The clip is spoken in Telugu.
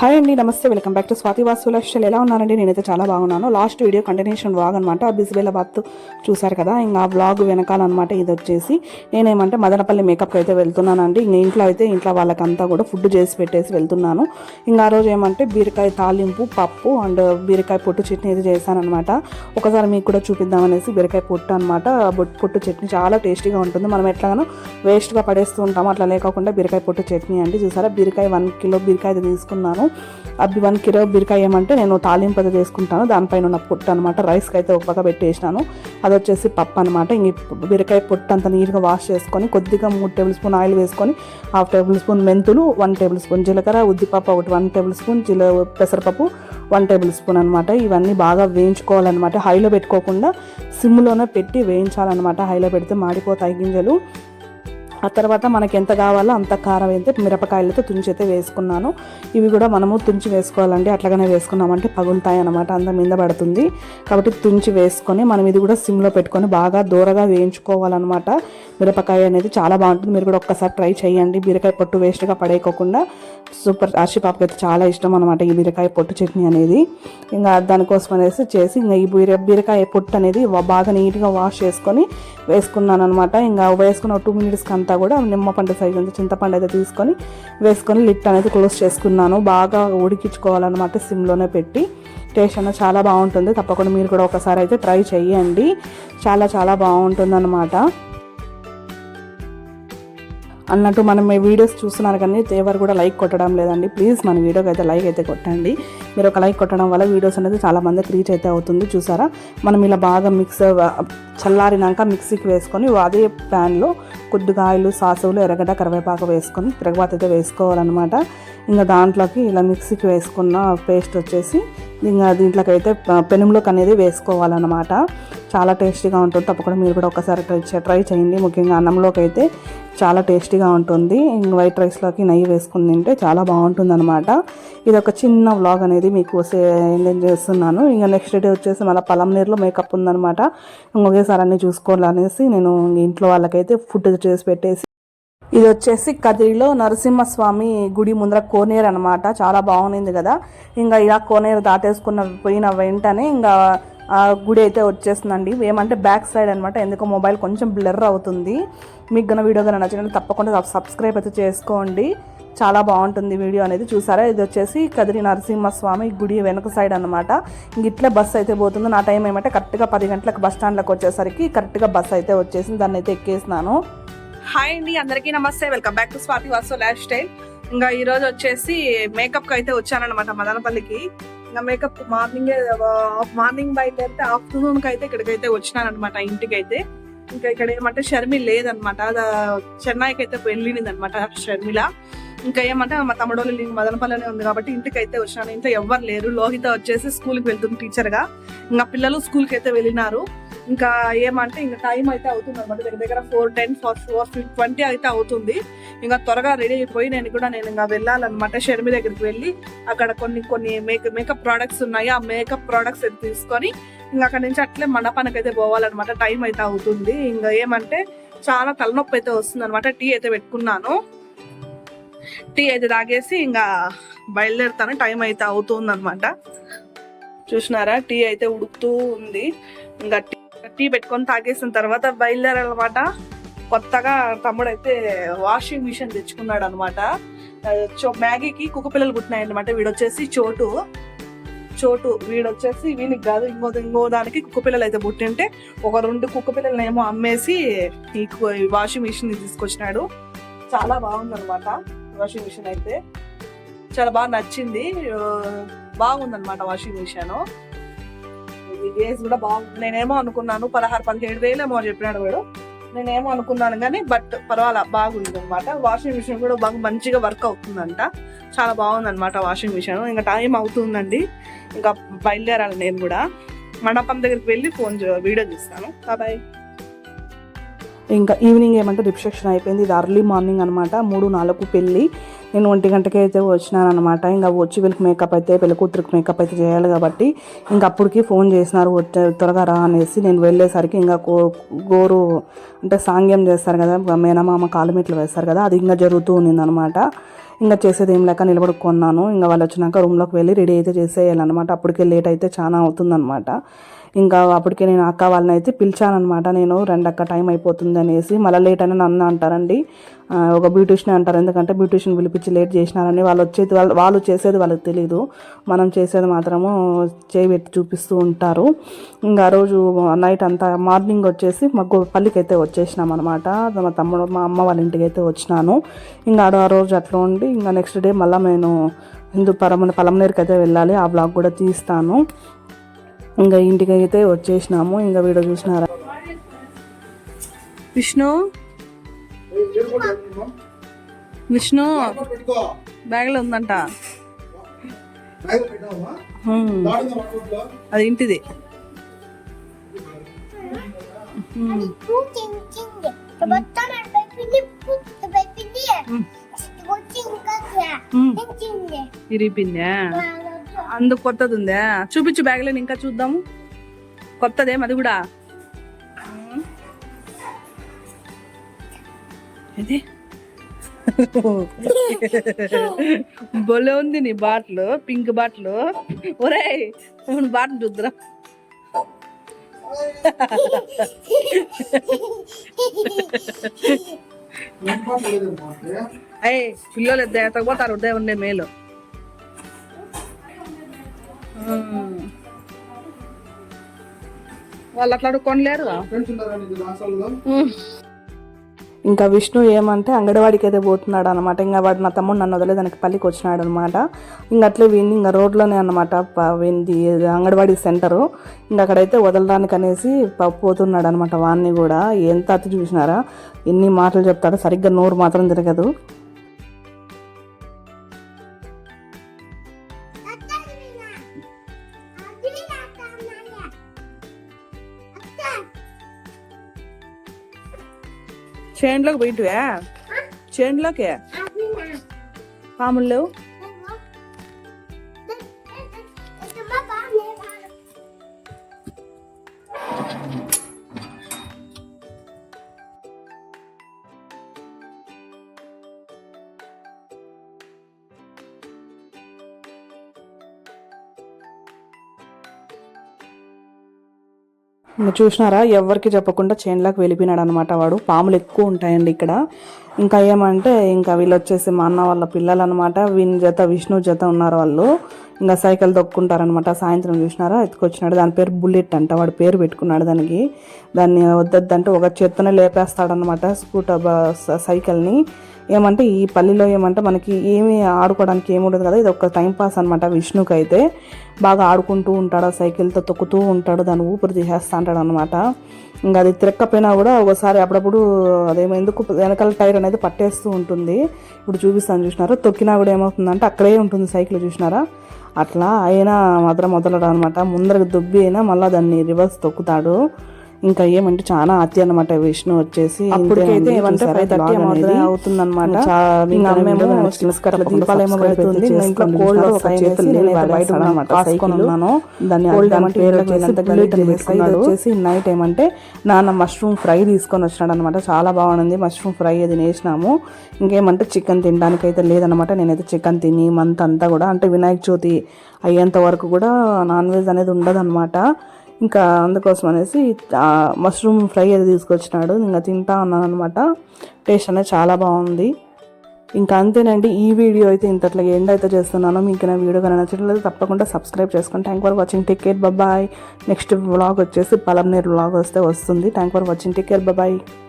హాయ్ అండి నమస్తే welcome back to Swathi Vasu ఎలా ఉన్నారండి నేనైతే చాలా బాగున్నాను లాస్ట్ వీడియో కంటిన్యూషన్ వ్లాగ్ అనమాట ఆ బిజిబెల బాత్ చూసారు కదా ఇంకా ఆ వ్లాగ్ వెనకాలన్నమాట ఇది వచ్చేసి నేనేమంటే మదనపల్లి మేకప్కి అయితే వెళ్తున్నానండి ఇంక ఇంట్లో అయితే ఇంట్లో వాళ్ళకంతా కూడా ఫుడ్ చేసి పెట్టేసి వెళ్తున్నాను ఇంకా ఆ రోజు ఏమంటే బీరకాయ తాలింపు పప్పు అండ్ బీరకాయ పొట్టు చట్నీ అయితే చేశానమాట ఒకసారి మీకు కూడా చూపిద్దామనేసి బీరకాయ పొట్టు అనమాట పొట్టు చట్నీ చాలా టేస్టీగా ఉంటుంది మనం ఎట్లాగనో వేస్ట్గా పడేస్తూ ఉంటాము అట్లా లేకుండా బీరకాయ పొట్టు చట్నీ అండి చూసారా బీరకాయ వన్ కిలో బీరకాయ తీసుకున్నాను అవి వన్ కిలో బీరకాయ ఏమంటే నేను తాలింపు అయితే చేసుకుంటాను దానిపైన ఉన్న పొట్టు అనమాట రైస్కి అయితే ఒక పక్క పెట్టేసినాను. అది వచ్చేసి పప్పు అనమాట ఇంక బీరకాయ పొట్టు అంత నీట్గా వాష్ చేసుకొని కొద్దిగా మూడు టేబుల్ స్పూన్ ఆయిల్ వేసుకొని హాఫ్ టేబుల్ స్పూన్ మెంతులు వన్ టేబుల్ స్పూన్ జీలకర్ర ఉద్దిపప్పు ఒకటి వన్ టేబుల్ స్పూన్ జీల పెసరపప్పు వన్ టేబుల్ స్పూన్ అనమాట ఇవన్నీ బాగా వేయించుకోవాలన్నమాట. హైలో పెట్టుకోకుండా సిమ్లోనే పెట్టి వేయించాలన్నమాట. హైలో పెడితే మాడిపోతాయి గింజలు. ఆ తర్వాత మనకి ఎంత కావాలో అంత కారం అయితే మిరపకాయలతో తుంచి అయితే వేసుకున్నాను. ఇవి కూడా మనము తుంచి వేసుకోవాలండి. అట్లాగనే వేసుకున్నామంటే పగులుతాయి అనమాట అంత మీద పడుతుంది. కాబట్టి తుంచి వేసుకొని మనం ఇది కూడా సిమ్లో పెట్టుకొని బాగా దూరగా వేయించుకోవాలన్నమాట. మిరపకాయ అనేది చాలా బాగుంటుంది. మీరు కూడా ఒక్కసారి ట్రై చేయండి. బీరకాయ పొట్టు వేస్ట్గా పడేయకోకుండా సూపర్ ఆశీపాపకి అయితే చాలా ఇష్టం అనమాట ఈ బీరకాయ పొట్టు చట్నీ అనేది. ఇంకా దానికోసం అనేసి చేసి ఇంకా ఈ బీర బీరకాయ పొట్టు అనేది బాగా నీట్గా వాష్ చేసుకొని వేసుకున్నాను అనమాట ఇంకా వేసుకున్న టూ మినిట్స్కి అంతా కూడా నిమ్మపండు సైజ్ అంతా చింతపండు అయితే తీసుకొని వేసుకొని లిట్ అనేది క్లోజ్ చేసుకున్నాను. బాగా ఉడికించుకోవాలన్నమాట సిమ్లోనే పెట్టి. టేస్ట్ అనేది చాలా బాగుంటుంది. తప్పకుండా మీరు కూడా ఒకసారి అయితే ట్రై చేయండి. చాలా చాలా బాగుంటుంది అన్నట్టు మనం ఈ వీడియోస్ చూస్తున్నారు కానీ ఎవరు కూడా లైక్ కొట్టడం లేదండి. ప్లీజ్ మన వీడియోకి అయితే లైక్ అయితే కొట్టండి. మీరు ఒక లైక్ కొట్టడం వల్ల వీడియోస్ అనేది చాలా మందికి రీచ్ అయితే అవుతుంది. చూసారా? మనం ఇలా బాగా మిక్స్ చల్లారినాక మిక్సీకి వేసుకొని అదే ప్యాన్లో కుద్దుకాయలు సాసులు ఎర్రగడ్డ కరివేపాకు వేసుకొని తిరగబాత అయితే వేసుకోవాలన్నమాట. ఇంకా దాంట్లోకి ఇలా మిక్సీకి వేసుకున్న పేస్ట్ వచ్చేసి ఇంకా దీంట్లోకైతే పెనంలోకి అనేది వేసుకోవాలన్నమాట. చాలా టేస్టీగా ఉంటుంది. తప్పకుండా మీరు కూడా ఒకసారి ట్రై చే- ట్రై చేయండి. ముఖ్యంగా అన్నంలోకి అయితే చాలా టేస్టీగా ఉంటుంది. వైట్ రైస్లోకి నెయ్యి వేసుకుని తింటే చాలా బాగుంటుంది అనమాట ఇది ఒక చిన్న వ్లాగ్ అనేది మీకు నేను చేస్తున్నాను. ఇంకా నెక్స్ట్ డే వచ్చేసి మళ్ళీ పలం నీరులో మేకప్ ఉందనమాట ఒకేసారి అన్నీ చూసుకోవాలనేసి నేను ఇంట్లో వాళ్ళకైతే ఫుడ్ చేసి పెట్టేసి ఇది వచ్చేసి కదిరిలో నరసింహస్వామి గుడి ముందర కోనేరు అనమాట చాలా బాగుంది కదా. ఇంకా ఇలా కోనేరు దాటేసుకున్న పోయిన వెంటనే ఇంకా ఆ గుడి అయితే వచ్చేస్తుందండి ఏమంటే బ్యాక్ సైడ్ అనమాట ఎందుకో మొబైల్ కొంచెం బ్లర్ అవుతుంది. మీకు గన వీడియో కనుక నచ్చినట్టు తప్పకుండా సబ్స్క్రైబ్ అయితే చేసుకోండి. చాలా బాగుంటుంది వీడియో అనేది. చూసారా? ఇది వచ్చేసి కదిరి నరసింహస్వామి గుడి వెనక సైడ్ అనమాట ఇంక ఇట్లా బస్సు అయితే పోతుంది. నా టైం ఏమంటే కరెక్ట్గా పది గంటలకు బస్ స్టాండ్లోకి వచ్చేసరికి కరెక్ట్గా బస్సు అయితే వచ్చేసింది. దాన్ని అయితే ఎక్కేసినాను. హాయ్ అండి అందరికీ నమస్తే. Welcome back to Swathi Vasu lifestyle ఇంకా ఈ రోజు వచ్చేసి మేకప్కి అయితే వచ్చానమాట మదనపల్లికి. ఇంకా మేకప్ మార్నింగ్ మార్నింగ్ బయలుదేరితే ఆఫ్టర్నూన్కి అయితే ఇక్కడికైతే వచ్చినానమాట ఇంటికి అయితే ఇంకా ఇక్కడ ఏమంటే షర్మి లేదనమాట చెన్నైకి అయితే వెళ్ళింది అనమాట షర్మిల. ఇంకా ఏమంటే మా తమ్ముడోళ్ళు వాళ్ళు ఇల్లు ఉంది కాబట్టి ఇంటికి అయితే వచ్చినాను. ఇంట్లో ఎవ్వరు లేరు. లోహిత వచ్చేసి స్కూల్కి వెళ్తుంది టీచర్గా. ఇంకా పిల్లలు స్కూల్కి అయితే వెళ్ళినారు. ఇంకా ఏమంటే ఇంకా టైం అయితే అవుతుంది అనమాట దగ్గర దగ్గర four ten four four twenty అయితే అవుతుంది. ఇంకా త్వరగా రెడీ అయిపోయి నేను కూడా నేను ఇంకా వెళ్ళాలన్నమాట. షర్మి దగ్గరికి వెళ్ళి అక్కడ కొన్ని కొన్ని మేక మేకప్ ప్రోడక్ట్స్ ఉన్నాయి. ఆ మేకప్ ప్రోడక్ట్స్ అయితే తీసుకొని ఇంకా అక్కడ నుంచి అట్లే మండపానికి అయితే పోవాలన్నమాట. టైం అయితే అవుతుంది. ఇంకా ఏమంటే చాలా తలనొప్పి అయితే వస్తుంది అనమాట టీ అయితే పెట్టుకున్నాను. టీ అయితే తాగేసి ఇంకా బయలుదేరుతాను. టైం అయితే అవుతుంది అనమాట చూసినారా? టీ అయితే ఉడుకుతూ ఉంది. ఇంకా టీ పెట్టుకొని తాగేసిన తర్వాత బయలుదేరాలన్నమాట. కొత్తగా తమ్ముడు అయితే వాషింగ్ మిషన్ తెచ్చుకున్నాడు అనమాట మ్యాగీకి కుక్క పిల్లలు పుట్టినాయి అనమాట వీడొచ్చేసి చోటు. చోటు వీడొచ్చేసి వీనికి కాదు ఇంకో ఇంకో దానికి కుక్క పిల్లలు అయితే పుట్టింటే ఒక రెండు కుక్క పిల్లల్ని ఏమో అమ్మేసి ఈ వాషింగ్ మిషన్ తీసుకొచ్చినాడు. చాలా బాగుంది అనమాట వాషింగ్ మిషన్ అయితే. చాలా బాగా నచ్చింది. బాగుందనమాట వాషింగ్ మిషన్. ఏజ్ కూడా బాగుంది నేనేమో అనుకున్నాను పదహారు పదిహేడు వేలేమో చెప్పినాడు వాడు. నేనేమో అనుకున్నాను కానీ బట్ పర్వాలా బాగుంది అనమాట వాషింగ్ మిషన్ కూడా బాగా మంచిగా వర్క్ అవుతుందంట. చాలా బాగుంది అనమాట వాషింగ్ మిషన్ ఇంకా టైం అవుతుందండి. ఇంకా బయలుదేరాలి నేను కూడా. మండపం దగ్గరికి వెళ్ళి ఫోన్ వీడియో తీస్తాను బాయ్ ఇంకా ఈవినింగ్ ఏమంటే రిసెప్షన్ అయిపోయింది. ఇది అర్లీ మార్నింగ్ అనమాట మూడు నాలుగు పెళ్ళి. నేను ఒంటి గంటకి అయితే వచ్చినాను అనమాట ఇంకా వచ్చి వీళ్ళకి మేకప్ అయితే పెళ్ళి కూతురికి మేకప్ అయితే చేయాలి కాబట్టి ఇంకా అప్పటికి ఫోన్ చేసినారు వచ్చే త్వరగా రా అనేసి నేను వెళ్ళేసరికి ఇంకా గో గోరు అంటే సాంగ్యం చేస్తారు కదా మేనమామ కాలు వేస్తారు కదా అది ఇంకా జరుగుతూ ఉన్నింది అనమాట ఇంకా చేసేది ఏం లేక నిలబడుకున్నాను. ఇంకా వాళ్ళు వచ్చినాక రూమ్లోకి వెళ్ళి రెడీ అయితే చేసేయాలన్నమాట. అప్పటికే లేట్ అయితే చాలా అవుతుందన్నమాట. ఇంకా అప్పటికే నేను అక్క వాళ్ళని అయితే పిలిచానమాట నేను రెండక్క టైం అయిపోతుంది అనేసి మళ్ళీ లేట్ అని నన్ను అంటారండి. ఒక బ్యూటిషియన్ అంటారు. ఎందుకంటే బ్యూటిషియన్ పిలిపించి లేట్ చేసినారని వాళ్ళు వచ్చేది వాళ్ళు వాళ్ళు చేసేది వాళ్ళకి తెలియదు మనం చేసేది మాత్రము చేయిబెట్టి చూపిస్తూ ఉంటారు. ఇంకా ఆ రోజు నైట్ అంతా మార్నింగ్ వచ్చేసి మా పల్లికి అయితే వచ్చేసినాం అనమాట మా తమ్ముడు మా అమ్మ వాళ్ళ ఇంటికి అయితే వచ్చినాను. ఇంకా ఆడ ఆ రోజు అట్లా ఉండి ఇంకా నెక్స్ట్ డే మళ్ళీ నేను హిందూ పరమ పలమనేరుకి అయితే వెళ్ళాలి. ఆ బ్లాగ్ కూడా తీస్తాను. ఇంకా ఇంటికి అయితే వచ్చేసినాము. ఇంకా వీడియో చూసినారా? విష్ణు? విష్ణు బ్యాగ్లో ఉందంట. అది ఇంటిది. ఇరిపిందా అందుకు కొత్తది ఉందా చూపించు బ్యాగ్లో ఇంకా చూద్దాము. కొత్తదేం అది కూడా. ఇది? భలే ఉంది నీ బాటిల్ పింక్ బాటిల్. ఒరేయ్ బాటిల్ చూద్దురా. అయ్యి పిల్లలు ఎత్తకపోతారు ఉదయం ఉండే మేలు. వాళ్ళు అట్లా కొనలేరు ఇంకా విష్ణు ఏమంటే అంగడివాడికి అయితే పోతున్నాడు అనమాట ఇంకా వాడు నా తమ్ముడు నన్ను వదిలే దానికి పల్లికి వచ్చినాడు అనమాట ఇంకా అట్లే విని ఇంకా రోడ్లోనే అనమాట వీంది అంగడివాడి సెంటరు. ఇంకా అక్కడైతే వదలడానికి అనేసి పోతున్నాడు అనమాట వాడిని కూడా. ఎంత అతి చూసినారా? ఎన్ని మాటలు చెప్తాడో సరిగ్గా నోరు మాత్రం తిరగదు. చేనులోకి పోయింటివా? చేనులోకి పాములు లేవు? చూసినారా? ఎవరికి చెప్పకుండా చేన్లకు వెళ్ళిపోయినాడు అనమాట వాడు. పాములు ఎక్కువ ఉంటాయండి ఇక్కడ. ఇంకా ఏమంటే ఇంకా వీళ్ళు వచ్చేసి మా అన్న వాళ్ళ పిల్లలు అనమాట వీని జత విష్ణు జత ఉన్నారు వాళ్ళు. ఇంకా సైకిల్ తొక్కుంటారనమాట. సాయంత్రం చూసినారా? ఎత్తుకొచ్చినాడు. దాని పేరు బుల్లెట్ అంట. వాడు పేరు పెట్టుకున్నాడు దానికి. దాన్ని వద్దంటే ఒక చెత్తనే లేపేస్తాడనమాట స్కూటర్ సైకిల్ని. ఏమంటే ఈ పల్లిలో ఏమంటే మనకి ఏమి ఆడుకోవడానికి ఏమి ఉండదు కదా ఇది ఒక టైం పాస్ అనమాట విష్ణుకి అయితే బాగా ఆడుకుంటూ ఉంటాడు ఆ సైకిల్తో తొక్కుతూ ఉంటాడు దాన్ని ఊపిరి తీసేస్తా అంటాడు అనమాట ఇంకా అది తిరక్కపోయినా కూడా ఒకసారి అప్పుడప్పుడు అదేమో ఎందుకు వెనకాల టైర్ అనేది పట్టేస్తూ ఉంటుంది. ఇప్పుడు చూపిస్తాను చూసినారా? తొక్కినా కూడా ఏమవుతుందంటే అక్కడే ఉంటుంది సైకిల్ చూసినారా? అట్లా అయినా మాత్రం మొదలడు అనమాట ముందరకు దుబ్బి అయినా మళ్ళీ దాన్ని రివర్స్ తొక్కుతాడు. ఇంకా ఏమంటే చాలా అతి అనమాట విష్ణు వచ్చేసి అప్పటికైతే ఏమంటే ఫైవ్ థర్టీ అవుతుంది అనమాట ఇంకా అమ్మేమో అట్లా దీపాలు ఏమో పెడుతుంది. ఇంకా ఇంట్లో కోల్డ్ చేతులు బయట ఉన్నాను. దాన్ని పేరు వచ్చేసి నైట్ ఏమంటే నాన్న మష్రూమ్ ఫ్రై తీసుకొని వచ్చినాడు అనమాట చాలా బాగుంది. మష్రూమ్ ఫ్రై అది వేసినాము ఇంకేమంటే చికెన్ తినడానికి అయితే లేదనమాట నేనైతే చికెన్ తిని మంత్ అంతా కూడా అంటే వినాయక చవితి అయ్యేంత వరకు కూడా నాన్ వెజ్ అనేది ఉండదన్నమాట. ఇంకా అందుకోసం అనేసి మష్రూమ్ ఫ్రై అది తీసుకొచ్చినాడు. ఇంకా తింటా ఉన్నాను అనమాట టేస్ట్ అనేది చాలా బాగుంది. ఇంకా అంతేనండి ఈ వీడియో అయితే ఇంతట్లో ఎండ్ అయితే చేస్తున్నాను. మీకు నా వీడియో కానీ నచ్చట్లేదు తప్పకుండా సబ్స్క్రైబ్ చేసుకోండి thank for watching take care బాబాయ్ నెక్స్ట్ వ్లాగ్ వచ్చేసి పలంనేరు వ్లాగ్ వస్తే వస్తుంది. Thank for watching take care బాబాయ్